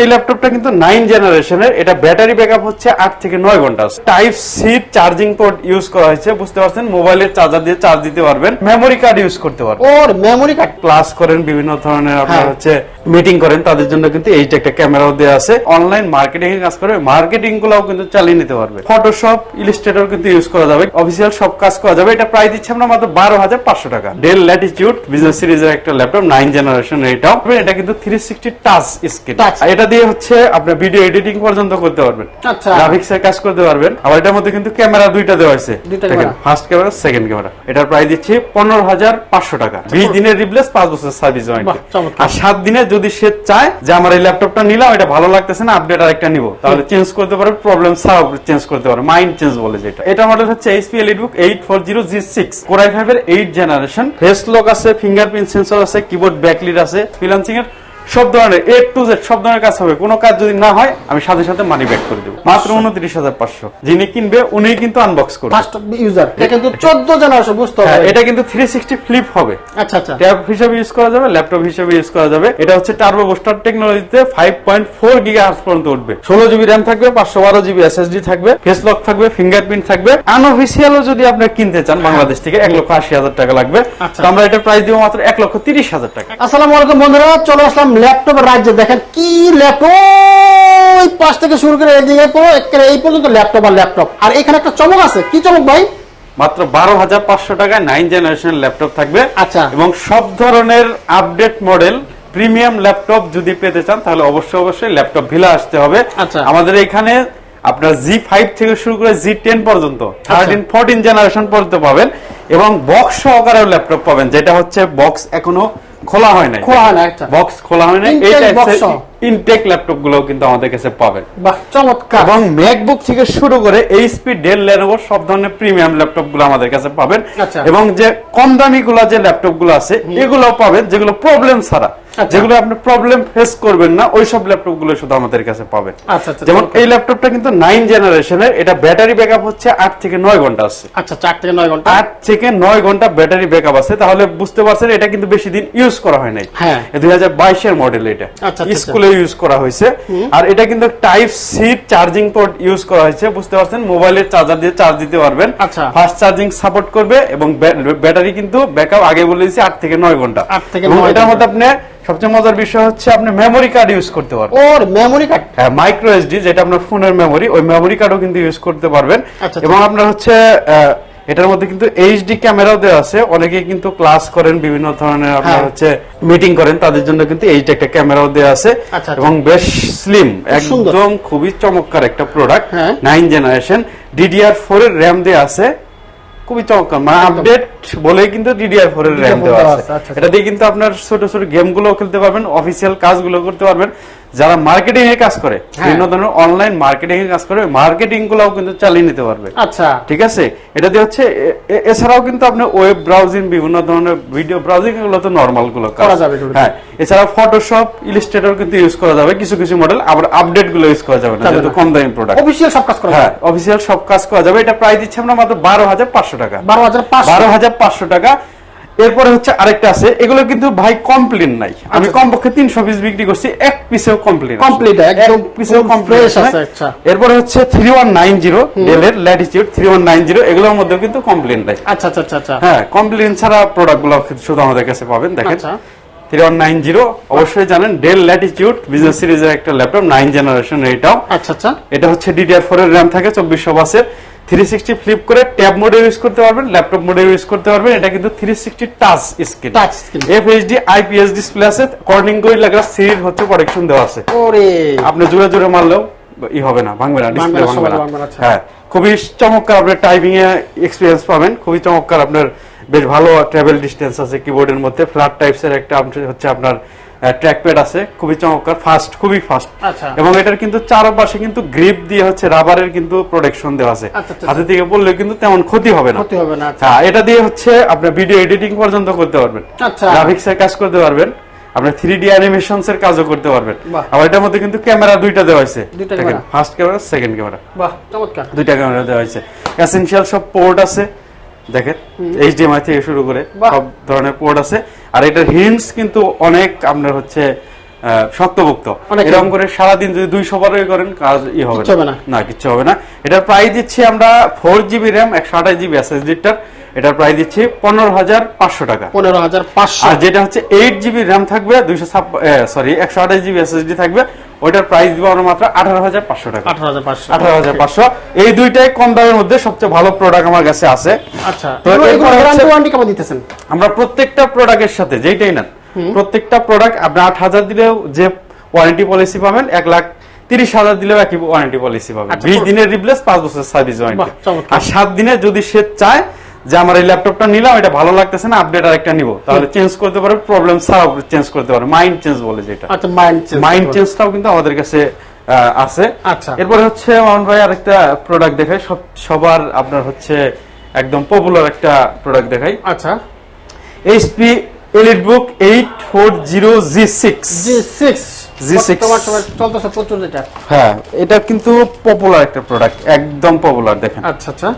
এই ল্যাপটপটা কিন্তু নাইন জেনারেশনের এটা ব্যাটারি ব্যাকআপ হচ্ছে আট থেকে নয় ঘণ্টা। Type C charging port use করা হয়েছে বুঝতে পারছেন? মোবাইলের চার্জার দিয়ে চার্জ দিতে পারবেন মেমোরি কার্ড ইউজ করতে পারবেন। ওর মেমোরি কার্ড ক্লাস করেন বিভিন্ন ধরনের আপনার হ্যাঁ। হচ্ছে মিটিং করেন তাদের জন্য কিন্তু এইটা একটা ক্যামেরাও দেওয়া আছে। অনলাইন মার্কেটিং এর কাজ করে মার্কেটিং গুলাও কিন্তু চালিয়ে নিতে পারবে। ফটোশপ ইলিস্ট্রেটর কিন্তু ইউজ করা যাবে। অফিসিয়াল সব কাজ করা যাবে। এটা প্রাইস দিচ্ছে আমরা মাত্র বারো হাজার পাঁচশো টাকা। ডেল ল্যাটিটিউড বিজনেস সিরিজের একটা ল্যাপটপ নাইন জেনারেশন এটাও। এটা কিন্তু থ্রি সিক্সটি টাচ স্ক্রিন এটা দিয়ে হচ্ছে আপনার ভিডিও এডিটিং পর্যন্ত করতে পারবেন। আচ্ছা। গ্রাফিক্স এর কাজ করতে পারবেন। আবার এটার মধ্যে কিন্তু ক্যামেরা দুইটা দেওয়া হয়েছে দুইটা দেখেন ফার্স্ট ক্যামেরা সেকেন্ড ক্যামেরা এটার প্রাইস দিচ্ছি পনেরো হাজার পাঁচশো টাকা। বিশ দিনের রিপ্লেস পাঁচ বছর সার্ভিস ওয়ারেন্টি আর সাত দিনে যদি সে চায় যে আমার এই ল্যাপটপটা নিলাম এটা ভালো লাগতেছে না আপডেট আরেকটা নিব। তাহলে চেঞ্জ করতে পারবে প্রবলেম ছাড়াও চেঞ্জ করতে পারবে মাইন্ড চেঞ্জ বলে যেটা। এটা মডেল হচ্ছে HP EliteBook eight four zero G six core i five এর এইট জেনারেশন ফেস লক আছে ফিঙ্গারপ্রিন্ট সেন্সর আছে কিবোর্ড ব্যাকলিট আছে ফ্রিলান্সিং এর সব ধরনের এ টু জেড সব ধরনের কাজ হবে। কোনো কাজ যদি না হয় আমি সাথে সাথে মানি ব্যাক করে দেবো। মাত্র উনত্রিশ হাজার পাঁচশো। যিনি কিনবে উনি কিন্তু আনবক্স করবে। ইউজার এটা কিন্তু চোদ্দ জেনারেশন বুঝতে হ্যাঁ, হবে এটা কিন্তু থ্রি সিক্সটি ফ্লিপ হবে। আচ্ছা আচ্ছা। ট্যাব হিসেবে ইউজ করা যাবে ল্যাপটপ হিসেবে ইউজ করা যাবে। এটা হচ্ছে টার্বো বুস্টার টেকনোলজিতে ফাইভ পয়েন্ট ফোর গিগা পর্যন্ত উঠবে। ষোলো জিবি র্যাম থাকবে পাঁচশো বারো জিবি এসএসডি থাকবে ফেস লক থাকবে ফিঙ্গারপ্রিন্ট থাকবে। আনঅফিসিয়ালও যদি আপনি কিনতে চান বাংলাদেশ থেকে এক লক্ষ আশি হাজার টাকা লাগবে। আচ্ছা। আমরা এটা প্রাইস দিব মাত্র এক লক্ষ তিরিশ হাজার টাকা। আসসালামু আলাইকুম বন্ধুরা চলে আসলাম ল্যাপটপের রাজ্যে দেখেন কি ল্যাপটপ? পাশ থেকে শুরু করে এদিকে পুরো এই পর্যন্ত ল্যাপটপ আর ল্যাপটপ। আর এখানে একটা চমক আছে। কি চমক ভাই? মাত্র বারো হাজার পাঁচশো টাকায় নাইন জেনারেশন ল্যাপটপ থাকবে। আচ্ছা। এবং সব ধরনের আপডেট মডেল প্রিমিয়াম ল্যাপটপ যদি পেতে চান তাহলে অবশ্যই অবশ্যই ল্যাপটপ ভিলা আসতে হবে। আচ্ছা। আমাদের এখানে আপনার জি ফাইভ থেকে শুরু করে জি টেন পর্যন্ত থার্টিন ফোরটিন জেনারেশন পর্যন্ত পাবেন। এবং বক্স সহকারেও ল্যাপটপ পাবেন যেটা হচ্ছে বক্স এখনও খোলা হয় নাই। খোলা হয় না একটা বক্স খোলা হয় না এই বক্স টাইপের ইনটেক ল্যাপটপগুলো কিন্তু আমাদের কাছে পাবেন বাহ চমৎকার। এবং ম্যাকবুক থেকে শুরু করে এইচপি ডেল লেনোভো সব ধরনের প্রিমিয়াম ল্যাপটপগুলো আমাদের কাছে পাবেন। আচ্ছা। এবং যে কম দামি গুলা যে ল্যাপটপগুলো আছে এগুলো পাবেন যেগুলো প্রবলেম ছাড়া। যেগুলো আপনি প্রবলেম ফেস করবেন না ওই সব ল্যাপটপগুলো শুধু আমাদের কাছে পাবেন। আচ্ছা, আচ্ছা, যেমন এই ল্যাপটপটা কিন্তু নাইন জেনারেশনের এটা ব্যাটারি ব্যাকআপ হচ্ছে আট থেকে নয় ঘণ্টা আছে। আচ্ছা চার থেকে নয় ঘণ্টা। আট থেকে নয় ঘণ্টা ব্যাটারি ব্যাকআপ আছে তাহলে বুঝতে পারছেন এটা কিন্তু বেশি দিন ইউজ করা হয় নাই। হ্যাঁ। দুই হাজার বাইশের মডেল এটা। আচ্ছা, আচ্ছা। স্কুলে ইউজ করা হয়েছে। আর এটা কিন্তু type C charging port use করা হয়েছে বুঝতে পারছেন? মোবাইলের চার্জার দিয়ে চার্জ দিতে পারবেন। আচ্ছা। ফাস্ট চার্জিং সাপোর্ট করবে এবং ব্যাটারি কিন্তু ব্যাকআপ আগে বলে দিয়েছি আট থেকে নয় ঘণ্টা। আট থেকে এটার। মধ্যে আপনি সবচেয়ে মজার বিষয় হচ্ছে আপনি মেমোরি কার্ড ইউজ করতে পারবেন ওর মেমোরি কার্ড হ্যাঁ মাইক্রো এসডি যেটা আপনার ফোনের মেমোরি ওই মেমোরি কার্ডও কিন্তু ইউজ করতে পারবেন আচ্ছা, এবং আপনার হচ্ছে এটার মধ্যে কিন্তু এইচডি ক্যামেরাও দেওয়া আছে অনেকে কিন্তু ক্লাস করেন বিভিন্ন ধরনের আপনার হ্যাঁ। হচ্ছে মিটিং করেন তাদের জন্য কিন্তু এইচডি একটা ক্যামেরাও দেওয়া আছে আচ্ছা, আচ্ছা। এবং বেশ স্লিম। একদম খুবই চমৎকার একটা প্রোডাক্ট হ্যাঁ। নাইন জেনারেশন ডিডিআর ফোর এর র্যাম দেওয়া আছে খুবই চমৎকার। মানে আপডেট বলে কিন্তু ডিডিআর ফোর এর র্যাম দেওয়া আছে। আছে, আচ্ছা, এটা দিয়ে কিন্তু আপনার ছোট ছোট গেমগুলো খেলতে পারবেন অফিসিয়াল কাজগুলো করতে পারবেন। যারা মার্কেটিং এর কাজ করে হ্যাঁ। বিভিন্ন ধরনের অনলাইন মার্কেটিং এর কাজ করে মার্কেটিং গুলাও কিন্তু চালিয়ে নিতে পারবে। আচ্ছা। ঠিক আছে? এটা দিয়ে হচ্ছে এছাড়াও কিন্তু আপনি ওয়েব ব্রাউজিং বিভিন্ন ধরনের ভিডিও ব্রাউজিং এগুলো তো নর্মালগুলো করা যাবে হ্যাঁ এছাড়াও ফটোশপ ইলিস্ট্রেটর কিন্তু ইউজ করা যাবে কিছু কিছু মডেল আবার আপডেটগুলো ইউজ করা যাবে না যেহেতু কম দামি প্রোডাক্ট অফিসিয়াল সব কাজ করা হ্যাঁ অফিসিয়াল সব কাজ করা যাবে। এটা প্রাইস দিচ্ছে আমরা মাত্র বারো হাজার পাঁচশো টাকা। বারো হাজার বারো হাজার পাঁচশো টাকা। এরপরে হচ্ছে আরেকটা আছে এগুলো কিন্তু ভাই কমপ্লেন নাই। আমি আচ্ছা। কমপক্ষে তিনশো পিস বিক্রি করছি এক পিসেও কমপ্লেন Complete, একদম পিসেও কমপ্লেন আছে, আচ্ছা। এরপরে হচ্ছে থ্রি ওয়ান নাইন জিরো ডেলের Latitude three one nine zero এগুলোর মধ্যেও কিন্তু কমপ্লেন নাই। আচ্ছা আচ্ছা আচ্ছা আচ্ছা। হ্যাঁ কমপ্লেন ছাড়া প্রোডাক্টগুলো শুধু আমাদের কাছে পাবেন দেখেন। থ্রি ওয়ান নাইন জিরো অবশ্যই জানেন ডেল ল্যাটিচিউড বিজনেস সিরিজের একটা ল্যাপটপ নাইন জেনারেশন এটাও। আচ্ছা আচ্ছা। এটা হচ্ছে ডিডিআর ফোর এর র্যাম থাকে চব্বিশশো বাসের থ্রি সিক্সটি ফ্লিপ করে ট্যাব মোডে ইউজ করতে পারবেন ল্যাপটপ মোডে ইউজ করতে পারবেন। এটা কিন্তু three sixty touch screen Touch screen। FHD IPS display আছে কর্নিং গই লাগা সিরিজ হচ্ছে প্রোটেকশন দেওয়া আছে। ওরে। আপনি জোরে জোরে মারলেও ই হবে না ভাঙবে না ডিসপ্লে ভাঙবে না। হ্যাঁ খুবই চমৎকার আপনার টাইপিং এ এক্সপিরিয়েন্স পাবেন খুবই চমৎকার আপনার বেশ ভালো ট্রাভেল ডিস্টেন্স আছে কিবোর্ডের মধ্যে ফ্ল্যাট টাইপস এর একটা হচ্ছে আপনার ট্র্যাকপ্যাড আছে খুবই চমৎকার ফাস্ট খুবই ফাস্ট আচ্ছা। এবং এটার কিন্তু চারপাশে কিন্তু গ্রিপ দিয়ে হচ্ছে রাবারের কিন্তু প্রোটেকশন দেওয়া আছে। আচ্ছা, আচ্ছা, হাতে থেকে পড়লে কিন্তু তেমন ক্ষতি হবে না। হবে না। হ্যাঁ এটা দিয়ে হচ্ছে আপনার ভিডিও এডিটিং পর্যন্ত করতে পারবেন। গ্রাফিক্স এর কাজ করতে পারবেন। আপনার থ্রি ডি অ্যানিমেশনস এর কাজও করতে পারবেন। আবার এটার মধ্যে কিন্তু ক্যামেরা দুইটা দেওয়া হয়েছে। ফার্স্ট ক্যামেরা সেকেন্ড ক্যামেরা বাহ দুইটা ক্যামেরা দেওয়া হয়েছে। এসেনশিয়াল সব পোর্ট আছে। দেখেন এইচডিএমআই থেকে শুরু করে সব ধরনের পোর্ট আছে। আর এটার হিন্স কিন্তু অনেক আপনার হচ্ছে আহ, শক্তভুক্ত এরকম করে সারাদিন যদি দুইশো বারোই করেন কাজ ই হবে হবে না। না কিচ্ছু হবে না। এটার প্রাইস দিচ্ছি আমরা ফোর জিবি র্যাম একশো আঠাশ জিবি এসএসডিটার এটার প্রাইস দিচ্ছি পনেরো হাজার পাঁচশো টাকা। পনেরো হাজার পাঁচশো। আর যেটা হচ্ছে এইট জিবি র্যাম থাকবে দুইশো সরি একশো আঠাশ জিবি এসএসডি থাকবে ওইটার প্রাইস দিব আমরা মাত্র আঠারো হাজার পাঁচশো টাকা। আঠারো হাজার পাঁচশো। এই দুইটাই কম দামের মধ্যে সবচেয়ে ভালো প্রোডাক্ট আমার কাছে আছে। আচ্ছা তো ওয়ারেন্টি কেমন দিতেছেন? আমরা প্রত্যেকটা প্রোডাক্টের সাথে যেইটাই না প্রত্যেকটা প্রোডাক্ট আপনি আট হাজার দিলেও যে ওয়ারেন্টি পলিসি পাবেন এক লাখ তিরিশ হাজার দিলেও একই ওয়ারেন্টি পলিসি পাবেন। আচ্ছা, বিশ দিনের রিপ্লেস পাঁচ বছর সার্ভিস ওয়ারেন্টি আর সাত দিনে যদি সে চায় যে আমার এই ল্যাপটপটা নিলাম এটা ভালো লাগতেছে না আপডেট আরেকটা নিব। তাহলে চেঞ্জ করতে পারবে প্রবলেম ছাড়াও চেঞ্জ করতে পারবে মাইন্ড চেঞ্জ বলে যেটা। আচ্ছা মাইন্ড মাইন্ড চেঞ্জটাও কিন্তু আমাদের কাছে আছে। আচ্ছা। এরপরে হচ্ছে মামুন ভাই আরেকটা প্রোডাক্ট দেখাই। সব সবার আপনার হচ্ছে একদম পপুলার একটা প্রোডাক্ট দেখাই। আচ্ছা। HP EliteBook eight four zero G six G six G6 চলতেছে প্রচুর এটা। হ্যাঁ এটা কিন্তু পপুলার একটা প্রোডাক্ট একদম পপুলার দেখেন। আচ্ছা আচ্ছা।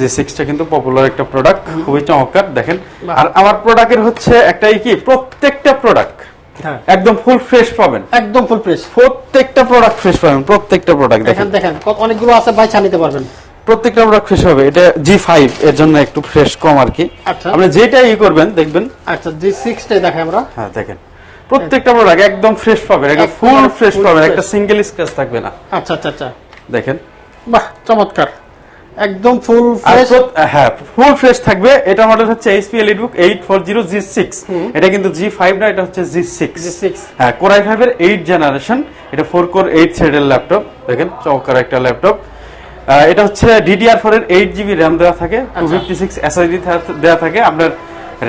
জি সিক্সটা কিন্তু পপুলার একটা প্রোডাক্ট খুবই চমৎকার দেখেন। আর আমার প্রোডাক্টের হচ্ছে একটাই কি? প্রত্যেকটা প্রোডাক্ট হ্যাঁ। একদম ফুল ফ্রেশ পাবেন। একদম ফুল ফ্রেশ প্রত্যেকটা প্রোডাক্ট ফ্রেশ পাবেন প্রত্যেকটা প্রোডাক্ট দেখেন। দেখেন দেখেন অনেকগুলো আছে ভাই নিতে পারবেন। প্রত্যেকটা প্রোডাক্ট ফ্রেশ হবে। এটা জি ফাইভ এর জন্য একটু ফ্রেশ কম আর কি। আচ্ছা। আপনি যেটা ই করবেন দেখবেন। আচ্ছা জি সিক্সটাই দেখাই আমরা। হ্যাঁ দেখেন। প্রত্যেকটা প্রোডাক্ট একদম ফ্রেশ পাবেন একদম ফুল ফ্রেশ পাবেন। একটা সিঙ্গেল স্ক্র্যাচ থাকবে না। আচ্ছা আচ্ছা আচ্ছা। দেখেন। বাহ চমৎকার। একদম ফুল ফ্রেশ হ্যাঁ ফুল ফ্রেশ থাকবে। এটা মডেল হচ্ছে HP EliteBook eight four zero G six এটা কিন্তু জি ফাইভ না এটা হচ্ছে জি সিক্স জি সিক্স হ্যাঁ কোরাই ফাইভ এর এইট জেনারেশন এটা ফোর কোর এইট থ্রেডের ল্যাপটপ দেখেন চমৎকার একটা ল্যাপটপ এটা হচ্ছে ডিডিআর ফোর এর এইট জিবি র্যাম দেওয়া থাকে। টু। ফিফটি সিক্স এসআইডি দেওয়া থাকে। আপনার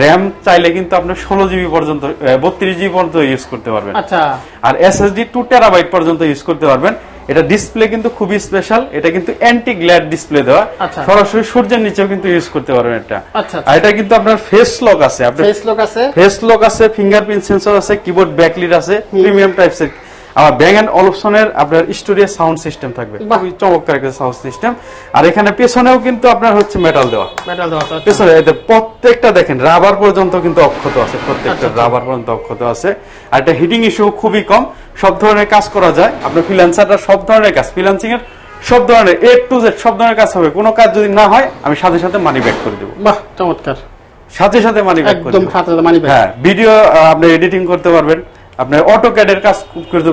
র্যাম চাইলে কিন্তু আপনার ষোলো জিবি পর্যন্ত বত্রিশ জিবি পর্যন্ত ইউজ করতে পারবেন। আচ্ছা। আর এসএসডি টু টেরাবাইট পর্যন্ত ইউজ করতে পারবেন। এটা ডিসপ্লে কিন্তু খুবই স্পেশাল এটা কিন্তু অ্যান্টি গ্ল্যাড ডিসপ্লে দেওয়া। আচ্ছা। সরাসরি সূর্যের নিচেও কিন্তু ইউজ করতে পারবেন এটা। আচ্ছা, আর এটা কিন্তু আপনার ফেস লক আছে। আপনার ফেস লক আছে। ফেস লক আছে ফিঙ্গারপ্রিন্ট সেন্সর আছে কিবোর্ড ব্যাকলিট আছে প্রিমিয়াম টাইপস এর আবার ব্যাং এন্ড অলপসনের আপনার স্টুডিও সাউন্ড সিস্টেম থাকবে। খুবই চমৎকার একটা সাউন্ড সিস্টেম। আর এখানে পেছনেও কিন্তু আপনার হচ্ছে মেটাল দেওয়া। মেটাল দেওয়া আচ্ছা। পেছনে প্রত্যেকটা দেখেন রাবার পর্যন্ত কিন্তু অক্ষত আছে প্রত্যেকটা আচ্ছা, আচ্ছা। রাবার পর্যন্ত অক্ষত আছে। আর এটা হিটিং ইস্যু খুবই কম। সব ধরনের কাজ করা যায়। আপনার ফ্রিল্যান্সারটা সব ধরনের কাজ ফ্রিল্যান্সিং এর সব ধরনের এ টু জেড সব ধরনের কাজ হবে। কোনো কাজ যদি না হয় আমি সাথে সাথে মানি ব্যাক করে দেবো। বাহ চমৎকার। সাথে সাথে মানি ব্যাক করে একদম সাথে সাথে মানি ব্যাগ হ্যাঁ ভিডিও আপনি এডিটিং করতে পারবেন। আপনার অটো ক্যাডের কাজ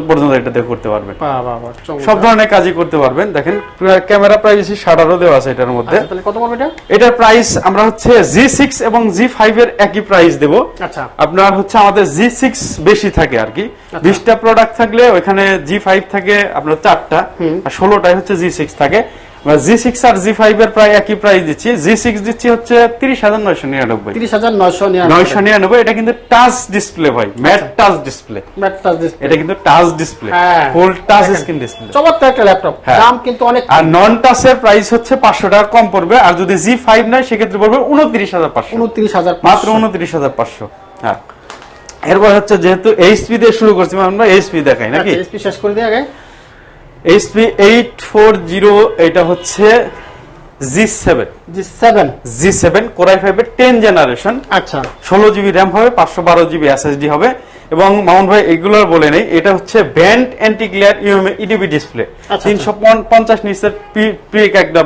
পর্যন্ত এটাতে করতে পারবেন। সব ধরনের কাজই করতে পারবেন। দেখেন ক্যামেরা প্রাইভেসি শাটারও দেওয়া আছে এটার মধ্যে। আচ্ছা, তাহলে কত পড়বে এটা? এটার প্রাইস আমরা হচ্ছে জি সিক্স এবং জি ফাইভ এর একই প্রাইস দেবো। আচ্ছা। আপনার হচ্ছে আমাদের জি সিক্স বেশি থাকে আর কি। বিশটা প্রোডাক্ট থাকলে ওইখানে জি ফাইভ থাকে আপনার চারটা। আর ষোলোটাই হচ্ছে জি সিক্স থাকে। জি সিক্স আর জি ফাইভ এর প্রায় একই প্রাইস দিচ্ছি। জি সিক্স দিচ্ছি হচ্ছে তিরিশ হাজার নয়শো নিরানব্বই। তিরিশ হাজার নয়শো নয়শো নিরানব্বই এটা কিন্তু টাচ ডিসপ্লে ভাই ম্যাট টাচ ডিসপ্লে এটা কিন্তু touch display. Full touch screen display চমৎকার একটা ল্যাপটপ। দাম কিন্তু অনেক আর নন টাচের প্রাইস হচ্ছে পাঁচশো টাকা কম পড়বে আর যদি জি ফাইভ নয় সেক্ষেত্রে পড়বে উনত্রিশ হাজার পাঁচশো। উনত্রিশ হাজার মাত্র উনত্রিশ হাজার পাঁচশো। হ্যাঁ। এরপর হচ্ছে যেহেতু এইচপি দিয়ে শুরু করছি আমরা এইচপি দেখাই নাকি? এসপি শেষ করে দিয়ে আগে। এইচপি এইট ফোর জিরো এটা হচ্ছে G seven G seven G seven core i ফাইভের টেন জেনারেশন আচ্ছা। ষোলো জিবি র্যাম হবে পাঁচশো বারো জিবি এসএসডি হবে এবং মাউন্ট ভাই এগুলোর বলে নেই এটা হচ্ছে band anti glare EDB display. তিনশো পঞ্চাশ নিচের পিক একটা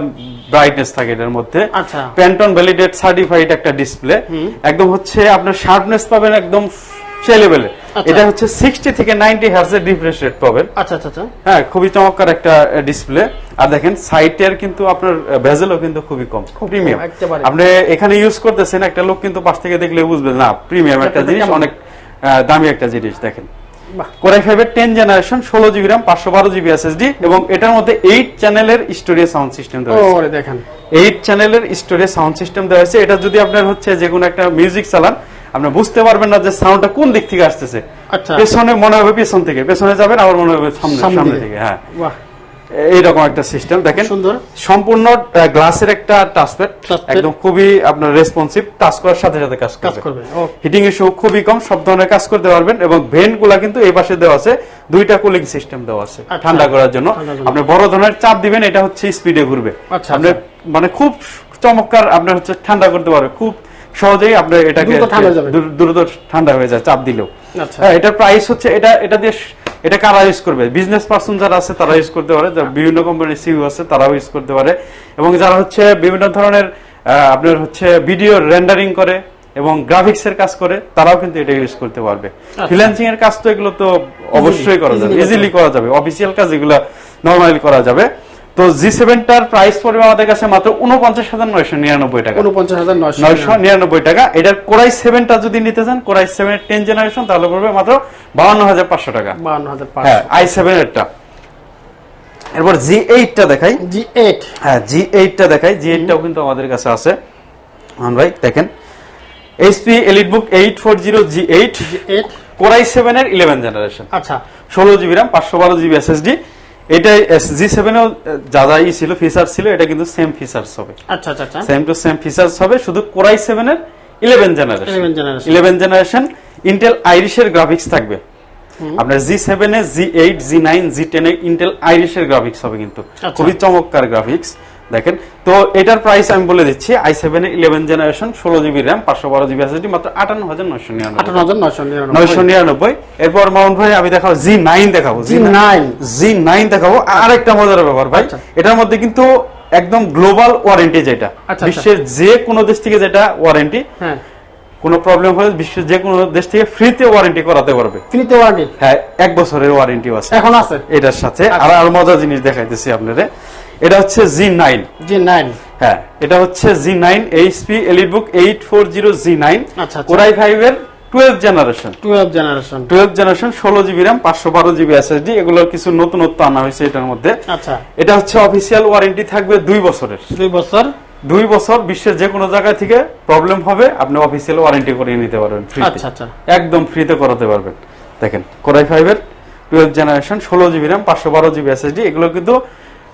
ব্রাইটনেস থাকে এটার মধ্যে। আচ্ছা। প্যান্টন ভ্যালিডেট সার্টিফাইড একটা ডিসপ্লে একদম হচ্ছে আপনার শার্পনেস পাবেন একদম লেভেলে আচ্ছা। এটা হচ্ছে সিক্সটি থেকে নাইনটি হার্সের রিফ্রেশ রেট পাবেন। আচ্ছা আচ্ছা আচ্ছা। হ্যাঁ খুবই চমৎকার একটা ডিসপ্লে আর দেখেন সাইটের কিন্তু আপনার ভেজেলও কিন্তু খুবই কম প্রিমিয়াম আপনি এখানে ইউজ করতেছেন একটা লোক কিন্তু পাশ থেকে দেখলে বুঝবে না প্রিমিয়াম একটা জিনিস অনেক দামি একটা জিনিস দেখেন। কোরাই ফাইভের টেন জেনারেশন ষোলো জিবি র্যাম পাঁচশো বারো জিবি এসএসডি এবং এটার মধ্যে এইট চ্যানেলের স্টোরেজ সাউন্ড সিস্টেম দেখেন। এইট চ্যানেলের স্টোরেজ সাউন্ড সিস্টেম দেওয়া হয়েছে এটা যদি আপনার হচ্ছে যে কোনো একটা মিউজিক চালান আপনি বুঝতে পারবেন না যে সাউন্ডটা কোন দিক থেকে আসতেছে। আচ্ছা। পেছনে মনে হবে পেছন থেকে। পেছনে যাবেন আবার মনে হবে সামনে সামনে থেকে। হ্যাঁ। এইরকম একটা সিস্টেম দেখেন সুন্দর। সম্পূর্ণ গ্লাসের একটা টাচপ্যাড একদম খুবই আপনার রেসপন্সিভ টাচ করার সাথে সাথে কাজ কাজ করবে। হিটিং ইস্যু খুবই কম সব ধরনের কাজ করতে পারবেন এবং ভেন্টগুলা কিন্তু এই পাশে দেওয়া আছে। দুইটা কুলিং সিস্টেম দেওয়া আছে আচ্ছা। ঠান্ডা করার জন্য। আপনি বড় ধরনের চাপ দিবেন এটা হচ্ছে স্পিডে ঘুরবে। আচ্ছা, আপনি। মানে খুব চমৎকার আপনার হচ্ছে ঠান্ডা করতে পারবে খুব সহজেই আপনার এটাকে দ্রুত ঠান্ডা হয়ে যায় চাপ দিলেও। আচ্ছা। হ্যাঁ এটার প্রাইস হচ্ছে এটা এটা দিয়ে এটা কারা ইউজ করবে? বিজনেস পার্সন যারা আছে তারা ইউজ করতে পারে বিভিন্ন কোম্পানির সিইও আছে তারাও ইউজ করতে পারে। এবং যারা হচ্ছে বিভিন্ন ধরনের আপনার হচ্ছে ভিডিও রেন্ডারিং করে এবং গ্রাফিক্স এর কাজ করে তারাও কিন্তু এটা ইউজ করতে পারবে। ফ্রিল্যান্সিং এর কাজ তো এগুলো তো অবশ্যই করা যাবে ইজিলি করা যাবে। অফিসিয়াল কাজ এগুলো নর্মালি করা যাবে। তো জি সেভেনটার প্রাইস পড়বে আমাদের কাছে মাত্র উনপঞ্চাশ হাজার নয়শো নিরানব্বই টাকা। উনপঞ্চাশ হাজার নয়শো নিরানব্বই টাকা। এটার কোরাই সেভেনটা যদি নিতে চান কোরাই সেভেন টেন জেনারেশন তাহলে পড়বে মাত্র বাউন্ন হাজার পাঁচশো টাকা। বান্ন হাজার হ্যাঁ আই সেভেন এরটা। এরপর জি এইটটা দেখাই। জি এইট হ্যাঁ জি এইটটা দেখাই। জি এইটটাও কিন্তু আমাদের কাছে আছে। হ্যাঁ ভাই দেখেন। HP Elite Book eight four zero G eight G eight core i seven এর ইলেভেন জেনারেশন আচ্ছা। ষোলো জিবি র্যাম পাঁচশো বারো জিবি এসএসডি এটাই জি সেভেনেও যা ছিল ফিচার ছিল এটা কিন্তু সেম ফিচার্স হবে। আচ্ছা আচ্ছা সেম টু সেম ফিচার্স হবে শুধু কোরাই সেভেনের eleven generation 11 generation। Eleven generation Intel আইরিশের graphics থাকবে। আপনার জি সেভেন এ G eight G nine G টেনে ইন্টেল আইরিশের গ্রাফিক্স হবে কিন্তু। আচ্ছা। খুবই চমৎকার গ্রাফিক্স দেখেন তো এটার প্রাইস আমি বলে দিচ্ছি আই সেভেন ইলেভেন জেনারেশন ষোলো জিবি র্যাম পাঁচশো বারো জিবি এসএসডি মাত্র আটান্ন হাজার নয়শো নিরানব্বই। নয়শো নিরানব্বই। এরপর মাউন্ট ভাই আমি দেখাবো জি নাইন দেখাবো G9 জি নাইন দেখাবো। আরেকটা মজার ব্যাপার ভাই আচ্ছা। এটার মধ্যে কিন্তু একদম গ্লোবাল ওয়ারেন্টি যেটা আচ্ছা। বিশ্বের যে কোনো দেশ থেকে যেটা ওয়ারেন্টি কোনো প্রবলেম হলে বিশ্বের যে কোনো দেশ থেকে ফ্রিতে ওয়ারেন্টি করাতে পারবে। ফ্রিতে ওয়ারেন্টি হ্যাঁ এক বছরের ওয়ারেন্টিও আছে। এখন আছে? এটার সাথে আর আর আরও মজার জিনিস দেখাইতেছি আপনাদের এটা হচ্ছে জি নাইন জি নাইন হ্যাঁ এটা হচ্ছে G nine HP EliteBook eight four zero G nine. Core i five এর twelve generation twelve generation twelve generation ষোলো জিবি র্যাম পাঁচশো বারো জিবি এসএসডি এগুলোর কিছু নতুনত্ব আনা হয়েছে এটার মধ্যে। আচ্ছা। এটা হচ্ছে অফিসিয়াল ওয়ারেন্টি থাকবে দুই বছরের। দুই বছর? দুই বছর বিশ্বের যে কোনো জায়গা থেকে প্রবলেম হবে আপনি অফিসিয়াল ওয়ারেন্টি করিয়ে নিতে পারবেন আচ্ছা আচ্ছা। একদম ফ্রিতে করাতে পারবেন। দেখেন কোরাই ফাইভের টুয়েলভ জেনারেশন ষোলো জিবি র্যাম পাঁচশো বারো জিবি এসএসডি এগুলো কিন্তু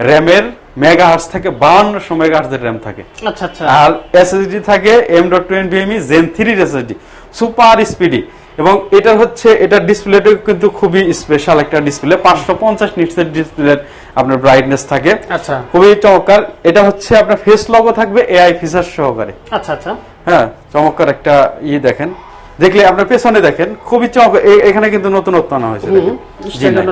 র্যামের মেগা হার্স থেকে বাউন্নশো মেগা হার্সের র্যাম থাকে। আচ্ছা আচ্ছা। আর এসএসডি থাকে M dot twenty ME gen থ্রির এসএসডি সুপার স্পিডি এবং এটা হচ্ছে এটার ডিসপ্লেটা কিন্তু খুবই স্পেশাল একটা ডিসপ্লে পাঁচশো পঞ্চাশ নিটসের ডিসপ্লে আপনার ব্রাইটনেস থাকে। আচ্ছা। খুবই চমৎকার। এটা হচ্ছে আপনার ফেস লগো থাকবে এআই ফিচার সহকারে। আচ্ছা আচ্ছা। হ্যাঁ চমৎকার একটা ই দেখেন। দেখলে আপনার পেছনে দেখেন খুবই চমৎকার এ- এখানে কিন্তু নতুনত্ব আনা হয়েছে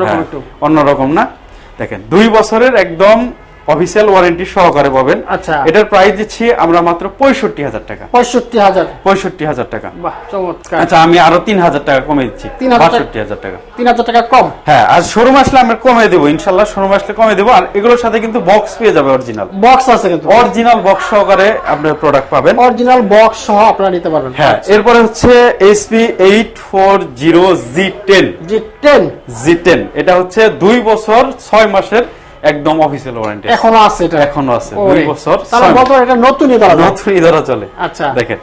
হ্যাঁ। অন্যরকম না। দেখেন দুই বছরের একদম অফিসিয়াল ওয়ারেন্টি সহকারে পাবেন। আচ্ছা। এটার প্রাইস দিচ্ছি আমরা মাত্র পঁয়ষট্টি হাজার টাকা। পঁয়ষট্টি হাজার। পঁয়ষট্টি হাজার টাকা। চমৎকার। আচ্ছা আমি আরও তিন হাজার টাকা কমে দিচ্ছি। 3,000 বাষট্টি হাজার টাকা। তিন হাজার টাকা কম? হ্যাঁ আর শোরুম আসলে আমরা কমে দেবো ইনশাল্লাহ শোরুম আসলে কমে দেবো আর এগুলোর সাথে কিন্তু বক্স পেয়ে যাবে অরিজিনাল বক্স আছে কিন্তু। অরিজিনাল বক্স সহকারে আপনার প্রোডাক্ট পাবেন। অরিজিনাল বক্স সহ আপনারা নিতে পারবেন। হ্যাঁ এরপরে হচ্ছে HP eight four zero G ten G ten G ten এটা হচ্ছে দুই বছর ছয় মাসের একদম অফিসিয়াল ওয়ারেন্টি এখনও আছে এটা? এখনও আছে। দুই বছর তাহলে বলতো এটা নতুনই ধরা যায়। নতুন ধরা চলে। আচ্ছা। দেখেন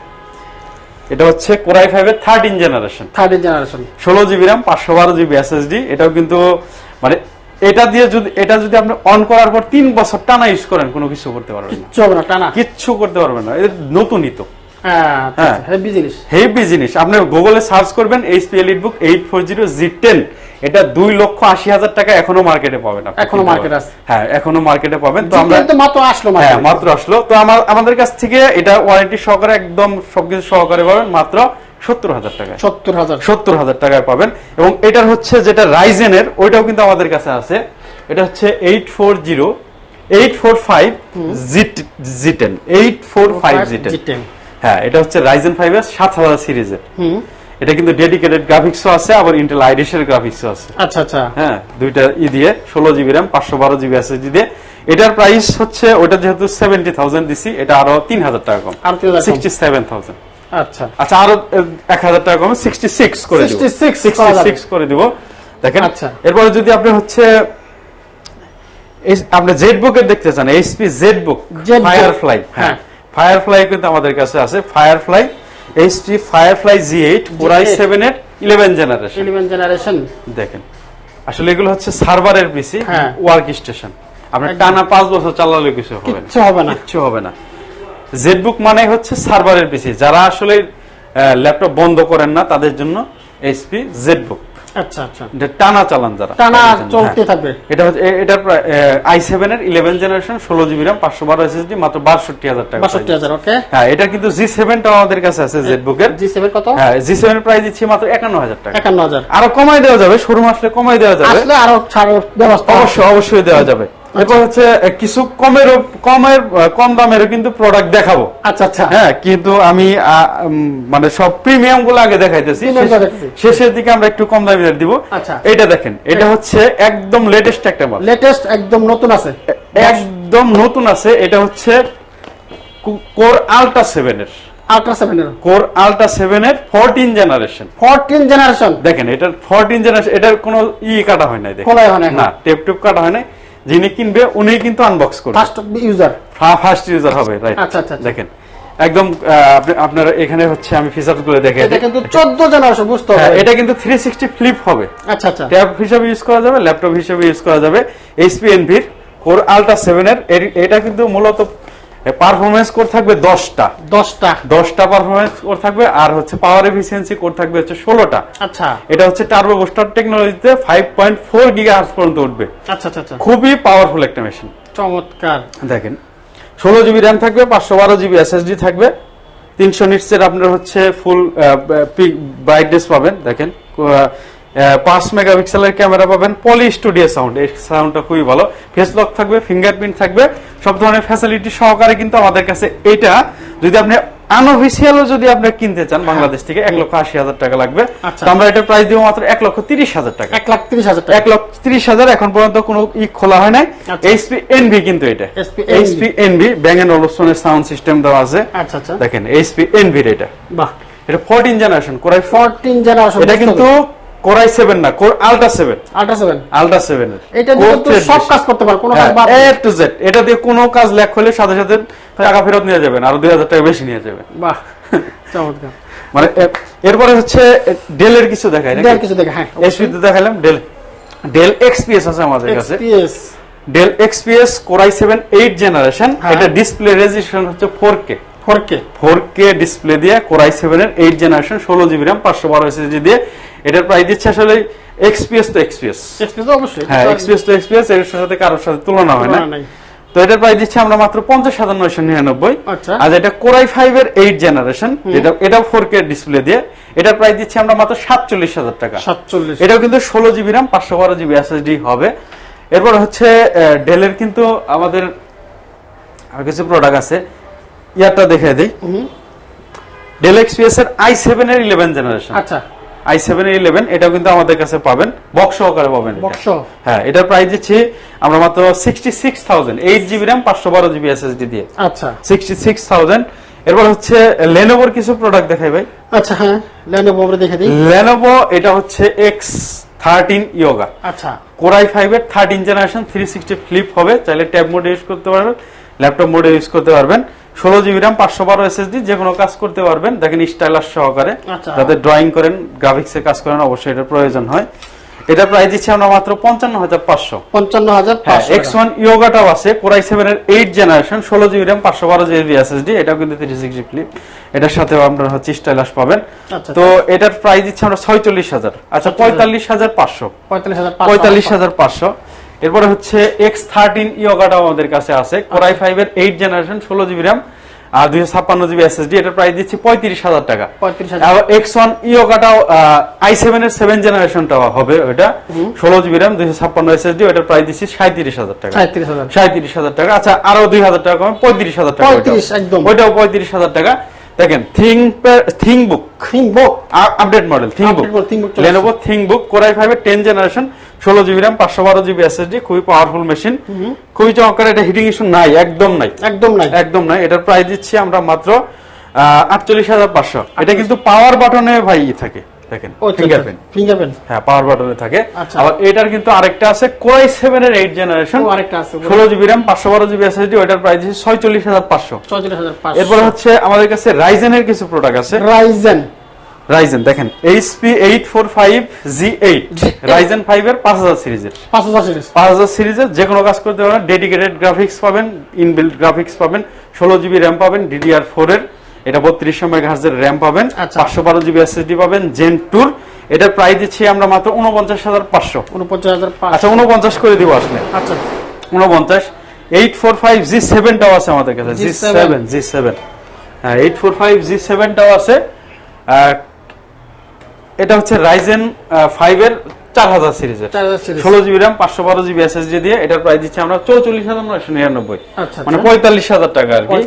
এটা হচ্ছে কোরাই ফাইভের থার্টিন জেনারেশন থার্ড জেনারেশন ষোলো জিবি র্যাম পাঁচশো বারো জিবি এসএসডি এটাও কিন্তু মানে এটা দিয়ে যদি এটা যদি আপনি অন করার পর তিন বছর টানা ইউজ করেন কোনো কিছু করতে পারবেন না। চলবে না টানা। কিচ্ছু করতে পারবেন না। এটা নতুনই তো। হেভি জিনিস। হেভি জিনিস। আপনি গুগলে সার্চ করবেন HP Elite Book eight four zero G ten এটা দুই লক্ষ আশি হাজার টাকা এখনও মার্কেটে পাবেন আপনি এখনও কিনতে market পারবেন। আছে। হ্যাঁ এখনও মার্কেটে পাবেন। তো আমরা তো মাত্র আসলো হ্যাঁ মাত্র মাত্র আসলো। তো আমার আমাদের কাছ থেকে এটা ওয়ারেন্টি সহকারে একদম সবকিছু সহকারে পাবেন মাত্র সত্তর হাজার টাকা সত্তর হাজার। সত্তর হাজার টাকায় পাবেন। এবং এটার হচ্ছে যেটা রাইজেনের ওইটাও কিন্তু আমাদের কাছে আছে। এটা হচ্ছে eight four zero eight four five G ten eight four five G ten G10 হ্যাঁ এটা হচ্ছে রাইজেন ফাইভ এর সাত হাজার সিরিজের এটা কিন্তু ডেডিকেটেড গ্রাফিক্সও আছে আবার ইন্টেল আইরিশের গ্রাফিক্সও আছে। আচ্ছা আচ্ছা। হ্যাঁ দুইটা ই দিয়ে ষোলো জিবি র্যাম পাঁচশো বারো জিবি এসএসডি দিয়ে। এটার প্রাইস হচ্ছে ওটা যেহেতু সেভেন্টি থাউজেন্ড দিছি এটা আরও তিন হাজার টাকা কম। আর 3,000 কম। সিক্সটি সেভেন থাউজেন্ড আচ্ছা। আচ্ছা আরও এক হাজার টাকা কমে সিক্সটি সিক্স করে দিব। 66 করা সিক্স করে দিব। দেখেন আচ্ছা। এরপরে যদি আপনি হচ্ছে এই- আপনি জেড বুকের দেখতে চান এইচপি জেড বুক ফায়ারফ্লাই হ্যাঁ। হ্যাঁ ফায়ারফ্লাই কিন্তু আমাদের কাছে আছে Firefly HP Firefly G eight G8 seven eight eleven generation eleven generation দেখেন আসলে এগুলো হচ্ছে সার্ভারের পিসি হ্যাঁ। ওয়ার্ক স্টেশন আপনার টানা পাঁচ বছর চালালে কিছু হবে না। কিছু হবে না। কিচ্ছু হবে না। জেডবুক মানে হচ্ছে সার্ভারের পিসি। যারা আসলে ল্যাপটপ বন্ধ করেন না তাদের জন্য এইচপি জেডবুক আচ্ছা আচ্ছা। এটা টানা চালান যারা। টানা চলতে হ্যাঁ। থাকবে। এটা হচ্ছে এ- আই সেভেন এর ইলেভেন জেনারেশন ষোলো জিবি র্যাম পাঁচশো বারো এসএসডি মাত্র বাষট্টি হাজার টাকা বাষট্টি হাজার ওকে হ্যাঁ এটা কিন্তু জি সেভেনটাও আমাদের কাছে আছে জেড বুকের জি সেভেন কত? হ্যাঁ জি সেভেন প্রাইস দিচ্ছি মাত্র একান্ন হাজার টাকা। একান্ন হাজার। আরও কমাই দেওয়া যাবে শুরু মাসলে কমাই দেওয়া যাবে। আসলে আরও ছাড়ের ব্যবস্থা অবশ্যই অবশ্যই দেওয়া যাবে। এরপর হচ্ছে কিছু কমেরও কমের কম দামেরও কিন্তু প্রোডাক্ট দেখাবো। আচ্ছা আচ্ছা। হ্যাঁ কিন্তু আমি মানে সব প্রিমিয়ামগুলো আগে দেখাইতেছি। শেষের দিকে আমরা একটু কম দামি দিব। আচ্ছা। এটা দেখেন এটা হচ্ছে একদম লেটেস্ট একটা মাল। লেটেস্ট একদম নতুন আছে। একদম নতুন আছে। এটা হচ্ছে কোর আলট্রা সেভেন এর। আল্ট্রা সেভেন এর। কোর আলট্রা সেভেন এর ফোরটিন জেনারেশন ফোরটিন জেনারেশন দেখেন এটার ফোরটিন জেনারেশন এটার কোনো ই কাটা হয় নাই দেখেন। হয়। না টেপ টেপ কাটা হয় নাই। যিনি কিনবে উনি কিন্তু আনবক্স করবে। ফার্স্ট ইউজার ফার্স্ট ইউজার হবে রাইট আচ্ছা, আচ্ছা, আচ্ছা। দেখেন একদম আপনার এখানে হচ্ছে আমি ফিচারগুলো দেখে এটা কিন্তু চোদ্দ জেনারেশন বুঝতে হ্যাঁ, হবে। এটা কিন্তু থ্রি সিক্সটি ফ্লিপ হবে। আচ্ছা আচ্ছা। ট্যাব হিসেবে ইউজ করা যাবে ল্যাপটপ হিসেবে ইউজ করা যাবে এইচপি এনভির কোর আলট্রা সেভেন এর এর- এটা কিন্তু মূলত পারফরমেন্স কোর থাকবে দশটা। দশটা। দশটা পারফরমেন্স কোর থাকবে আর হচ্ছে পাওয়ার এফিসিয়েন্সি কোর থাকবে হচ্ছে ষোলোটা। আচ্ছা। এটা হচ্ছে টার্বো বুস্টার টেকনোলজিতে ফাইভ পয়েন্ট ফোর গিগা পর্যন্ত উঠবে। আচ্ছা আচ্ছা আচ্ছা। খুবই পাওয়ারফুল একটা মেশিন চমৎকার। দেখেন রোলো জিবি র্যাম থাকবে পাঁচশো বারো জিবি এসএসডি থাকবে তিনশো নিটসের আপনার হচ্ছে ফুল ব্রাইটনেস পাবেন। দেখেন পাঁচ মেগাপিক্সেলের ক্যামেরা পাবেন পলি স্টুডিও সাউন্ড এই সাউন্ডটা খুবই ভালো। ফেস লক থাকবে ফিঙ্গারপ্রিন্ট থাকবে। সব ধরনের ফ্যাসিলিটি সহকারে কিন্তু আমাদের কাছে এটা। যদি আপনি আনঅফিসিয়ালও যদি আপনি কিনতে চান বাংলাদেশ থেকে এক লক্ষ আশি হাজার টাকা লাগবে। আচ্ছা। তো আমরা এটার প্রাইস দিব মাত্র এক লক্ষ তিরিশ হাজার টাকা। এক লাখ তিরিশ হাজার এক লক্ষ তিরিশ হাজার এখন পর্যন্ত কোনো ই খোলা হয় নাই। আচ্ছা। এইচপি এনভি কিন্তু এটা। এইচপি এনভি ব্যাঙ্গেন অলসনের সাউন্ড সিস্টেম দেওয়া আছে। আচ্ছা আচ্ছা। দেখেন এইচপি এনভির এটা। বাহ। এটা fourteen generation core i fourteen generation এটা কিন্তু কোরাই সেভেন না ultra seven 7 seven ultra seven এটা দিয়ে সব কাজ করতে পারো কোনো কাজ হ্যাঁ, বাদ এ টু জেড এটা দিয়ে কোনো কাজ লেখ হলে সাথে সাথে টাকা ফেরত নিয়ে যাবেন আর 2000 টাকা বেশি নিয়ে যাবেন। বাহ মানে এরপরে হচ্ছে ডেল এর কিছু দেখায় ডেল কিছু দেখা হ্যাঁ এসপি তে দেখালাম ডেল ডেল এক্সপিএস আছে আমাদের কাছে। XPS Dell XPS core i 7 8 generation এটা ডিসপ্লে রেজিস্ট্রেশন হচ্ছে four 4K four K four K display দিয়ে কোরাই সেভেনের এইট জেনারেশন ষোলো জিবি র্যাম পাঁচশো বারো এসএসডি দিয়ে। এটার প্রাইস দিচ্ছে আসলে এক্সপিএস এক্সপিএস হ্যাঁ এক্সপিএস এক্সপিএস এর সাথে কারোর সাথে তুলনা হয় না। তো এটার প্রাইস আমরা মাত্র পঞ্চাশ হাজার নয়শো নিরানব্বই। আচ্ছা। আর এটা ফাইভ এর এইট জেনারেশন এটা ফোর কে ডিসপ্লে দিয়ে। এটার প্রাইস আমরা মাত্র সাতচল্লিশ হাজার টাকা। সাতচল্লিশ। এটাও কিন্তু ষোলো জিবি র্যাম পাঁচশো বারো জিবি এসএসডি হবে। এরপর হচ্ছে ডেলের কিন্তু আমাদের আর কিছু প্রোডাক্ট আছে। ইয়ারটা দেখে দিই। ডেল এক্সপিএস এর আই সেভেন এর ইলেভেন জেনারেশন আচ্ছা। আই সেভেন এর ইলেভেন এটাও কিন্তু আমাদের কাছে পাবেন। বক্স সহকারে পাবেন বক্স? হ্যাঁ এটার প্রাইস দিচ্ছি আমরা মাত্র sixty six thousand eight GB RAM পাঁচশো বারো জিবি এসএসডি দিয়ে। আচ্ছা। সিক্সটি সিক্স থাউজেন্ড এরপর হচ্ছে লেনোভোর কিছু প্রোডাক্ট দেখাই ভাই। আচ্ছা হ্যাঁ ল্যান্ডো আমরা দেখে দিই। লেনোভো এটা হচ্ছে এক্স থার্টিন ইয়োগা আচ্ছা। কোরাই ফাইভ এর thirteen generation three sixty flip হবে। চাইলে ট্যাব মোডে ইউজ করতে পারবেন ল্যাপটপ মোডে ইউজ করতে পারবেন। ষোলো জিবি র্যাম পাঁচশো বারো এসএসডি যে কোনো কাজ করতে পারবেন। দেখেন স্টাইলার সহকারে। আচ্ছা। যাতে ড্রয়িং করেন গ্রাফিক্সে কাজ করেন অবশ্যই এটার প্রয়োজন হয়। এটা প্রাইস দিচ্ছি আমরা মাত্র পঞ্চান্ন হাজার পাঁচশো। পঞ্চান্ন হাজার এক্স ওয়ান ইয়োগাটাও আছে কোরাই সেভেন এর এইট জেনারেশন ষোলো জিবি র্যাম পাঁচশো বারো জিবি এসএসডি এটাও কিন্তু থ্রি সিক্সটি ফ্লিপ এটার সাথে আপনারা হচ্ছে স্টাইলাস পাবেন। আচ্ছা, তো এটার প্রাইস দিচ্ছি আমরা ছয়চল্লিশ হাজার। আচ্ছা পঁয়তাল্লিশ হাজার পাঁচশো। পঁয়তাল্লিশ হাজার পঁয়তাল্লিশ হাজার পাঁচশো। এরপরে হচ্ছে এক্স থার্টিন ইয়োগাটাও আমাদের কাছে আছে। কোরাই ফাইভ এর এইট জেনারেশন ষোলো জিবি র্যাম আর দুইশো ছাপ্পান্ন জিবি এসএসডি এটার প্রাইস দিচ্ছি পঁয়ত্রিশ হাজার টাকা। এক্স ওয়ান ইয়োগাটাও আই সেভেন এর সেভেন জেনারেশনটাও হবে ওটা। ষোলো জিবি র্যাম দুইশো ছাপ্পান্ন এসএসডি ওটার প্রাইস দিচ্ছি সাঁত্রিশ হাজার টাকা। সাঁত্রিশ হাজার। টাকা। আচ্ছা আরও দুই হাজার টাকা পঁয়ত্রিশ হাজার টাকা একদম। ওইটাও পঁয়ত্রিশ হাজার টাকা। দেখেন thing thing book update model thing book Lenovo thing book core i five এর টেন জেনারেশন ষোলো জিবি র্যাম পাঁচশো বারো জিবি এসএসডি খুবই পাওয়ারফুল মেশিন খুবই চমৎকার এটা হিটিং ইস্যু নাই একদম নাই। একদম নাই। একদম নাই এটার প্রাইস দিচ্ছি আমরা মাত্র আটচল্লিশ হাজার পাঁচশো। এটা কিন্তু পাওয়ার বাটনে ভাই থাকে। দেখেন ফিঙ্গারপ্রিন্ট ফিঙ্গারপ্রিন্ট হ্যাঁ পাওয়ার বাটনে থাকে। আচ্ছা। আবার এটার কিন্তু আরেকটা আছে কোরাই এর জেনারেশন আরেকটা আছে। ষোলো জিবি র্যাম পাঁচশো বারো জিবি এসএসডি ওইটার প্রাইস ছয়চল্লিশ হাজার এরপরে হচ্ছে আমাদের কাছে রাইজেনের কিছু প্রোডাক্ট আছে। রাইজেন রাইজেন দেখেন HP eight four five G eight Ryzen five এর পাঁচ হাজার সিরিজের। পাঁচ হাজার সিরিজ। পাঁচ হাজার সিরিজের যে কোনো কাজ করতে পারবেন ডেডিকেটেড গ্রাফিক্স পাবেন ইনবিল্ড গ্রাফিক্স পাবেন ষোলো জিবি র্যাম পাবেন ডিডিআর ফোর এর। এটা বত্রিশশো মেগাহার্জের র্যাম পাবেন আচ্ছা। পাঁচশো বারো জিবি এসএসডি পাবেন জেন টুর। এটার প্রাইস দিচ্ছি আমরা মাত্র উনপঞ্চাশ হাজার পাঁচশো। উনপঞ্চাশ হাজার আচ্ছা উনপঞ্চাশ করে দিব আসলে। আচ্ছা। উনপঞ্চাশ এইট ফোর ফাইভ জি সেভেনটাও আছে আমাদের কাছে জি সেভেন। G seven. হ্যাঁ এইট ফোর ফাইভ জি সেভেনটাও আছে। এটা হচ্ছে রাইজেন ফাইভ এর চার হাজার সিরিজের চার হাজার সিরিজ ষোলো জিবি র্যাম পাঁচশো বারো জিবি এসএসডি দিয়ে এটার প্রাইস দিচ্ছি আমরা চৌচল্লিশ হাজার নয়শো নিরানব্বই। আচ্ছা মানে আচ্ছা। পঁয়তাল্লিশ হাজার টাকা আর কি।